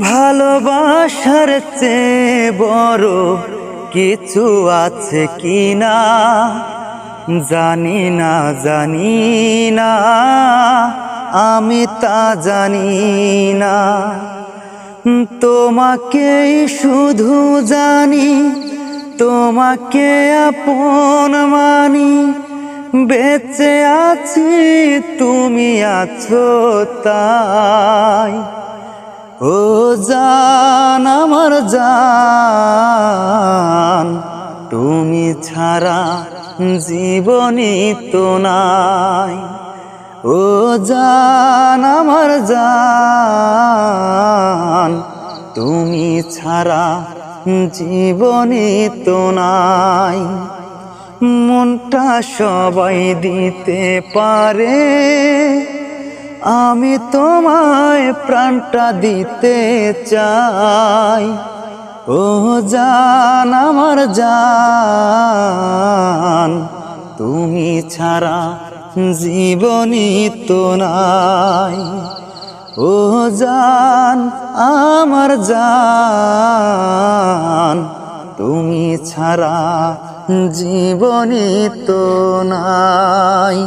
ভালোবাসার চেয়ে বড় কিছু আছে কি না জানি না জানি না। আমি তা জানি না। তোমাকেই শুধু জানি, তোমাকে আপন মানি। বেঁচে আছি, তুমি আছো তাই। ও জান, আমার জান, তুমি ছাড়া জীবনই তো নাই। ও জান, আমার জান, তুমি ছাড়া জীবনই তো নাই। মনটা সবাই দিতে পারে। আমি তোমায় প্রাণটা দিতে চাই। ও জান, আমার জান, তুমি ছাড়া জীবনই তো নাই। ও জান, আমার জান, তুমি ছাড়া জীবনই তো নাই।